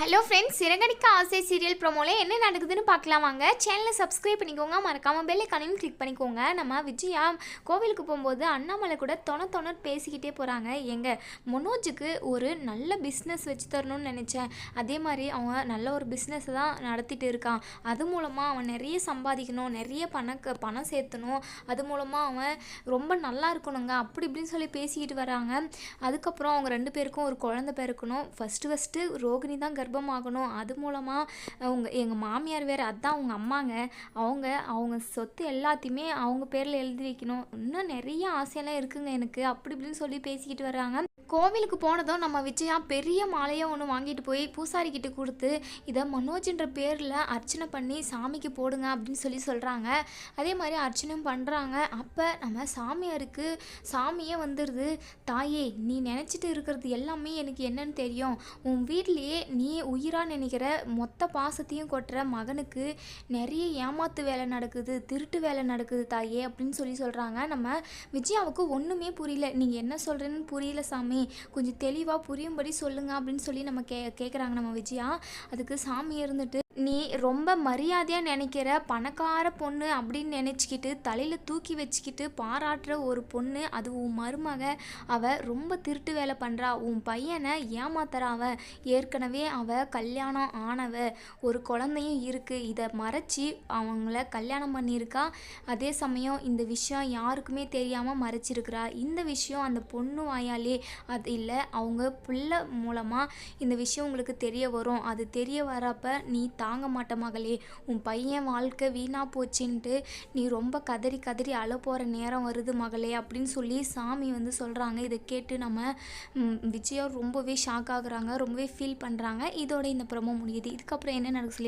Hello friends Siragadikka ஆசை serial ப்ரோமோவில் என்ன நடக்குதுன்னு பார்க்கலாம் வாங்க. சேனலை சப்ஸ்கிரைப் பண்ணிக்கோங்க மறக்காமல் பெல் ஐக்கானையும் கிளிக் பண்ணிக்கோங்க. நம்ம விஜயா கோவிலுக்கு போகும்போது அண்ணாமலை கூட தொண தொணர் பேசிக்கிட்டே போகிறாங்க எங்கள் மனோஜுக்கு ஒரு நல்ல பிஸ்னஸ் வச்சு தரணும்னு நினச்சேன். அதே மாதிரி அவன் நல்ல ஒரு பிஸ்னஸை தான் நடத்திட்டு இருக்கான். அது மூலமாக அவன் நிறைய சம்பாதிக்கணும் நிறைய பணக்க பணம் சேர்த்தணும். அது மூலமாக அவன் ரொம்ப நல்லா இருக்கணுங்க. அப்படி இப்படின்னு சொல்லி பேசிக்கிட்டு வராங்க. அதுக்கப்புறம் அவங்க ரெண்டு பேருக்கும் ஒரு குழந்தை பிறக்கணும். ஃபஸ்ட்டு ஃபஸ்ட்டு ரோகிணி தான் கர்ப்பமாகணும். அது மூலமாக அவங்க எங்கள் மாமியார் வேறு அதுதான் அவங்க அம்மாங்க. அவங்க அவங்க சொத்து எல்லாத்தையுமே அவங்க பேரில் எழுதி வைக்கணும். இன்னும் நிறைய ஆசையெல்லாம் இருக்குங்க எனக்கு. அப்படி இப்படின்னு சொல்லி பேசிக்கிட்டு வர்றாங்க. கோவிலுக்கு போனதும் நம்ம விஜயா பெரிய மாலையை ஒன்று வாங்கிட்டு போய் பூசாரி கிட்ட கொடுத்து இதை மனோஜ்ன்ற பேரில் அர்ச்சனை பண்ணி சாமிக்கு போடுங்க அப்படின்னு சொல்லி சொல்கிறாங்க அதே மாதிரி அர்ச்சனையும் பண்ணுறாங்க அப்போ நம்ம சாமியாருக்கு சாமியே வந்துடுது தாயே நீ நினச்சிட்டு இருக்கிறது எல்லாமே எனக்கு என்னன்னு தெரியும். உன் வீட்லேயே நீ உயிராக நினைக்கிற மொத்த பாசத்தையும் கொட்டுற மகனுக்கு நிறைய ஏமாத்து வேலை நடக்குது திருட்டு வேலை நடக்குது தாயே அப்படின்னு சொல்லி சொல்கிறாங்க நம்ம விஜயாவுக்கு ஒன்றுமே புரியல. நீங்கள் என்ன சொல்கிறேன்னு புரியல சாமி. கொஞ்சம் தெளிவாக புரியும்படி சொல்லுங்க அப்படின்னு சொல்லி நம்ம கே கேட்குறாங்க நம்ம விஜயா. அதுக்கு சாமி இருந்துட்டு நீ ரொம்ப மரியாதையாக நினைக்கிற பணக்கார பொண்ணு அப்படின்னு நினச்சிக்கிட்டு தலையில் தூக்கி வச்சுக்கிட்டு பாராட்டுற ஒரு பொண்ணு அது உன் மருமக. அவ ரொம்ப திருட்டு வேலை பண்ணுறா உன் பையனை ஏமாத்துறா அவ. ஏற்கனவே அவ கல்யாணம் ஆனவ. ஒரு குழந்தையும் இருக்குது இதை மறைச்சி அவங்கள கல்யாணம் பண்ணியிருக்கா. அதே சமயம் இந்த விஷயம் யாருக்குமே தெரியாமல் மறைச்சிருக்கிறா. இந்த விஷயம் அந்த பொண்ணு வாயாலே அது இல்லை. அவங்க பிள்ளை மூலமாக இந்த விஷயம் உங்களுக்கு தெரிய வரும். அது தெரிய வரப்போ நீ தா தாங்க மாட்ட மகளே. உன் பையன் வாழ்க்கை வீணாக போச்சுன்ட்டு நீ ரொம்ப கதறி கதறி அழ போகிற நேரம் வருது மகளே அப்படின்னு சொல்லி சாமி வந்து சொல்கிறாங்க இதை கேட்டு நம்ம விஜயா ரொம்பவே ஷாக் ஆகுறாங்க. ரொம்பவே ஃபீல் பண்ணுறாங்க இதோட இந்த ப்ரமோ முடியுது. இதுக்கப்புறம் என்ன நடக்கு சொல்லி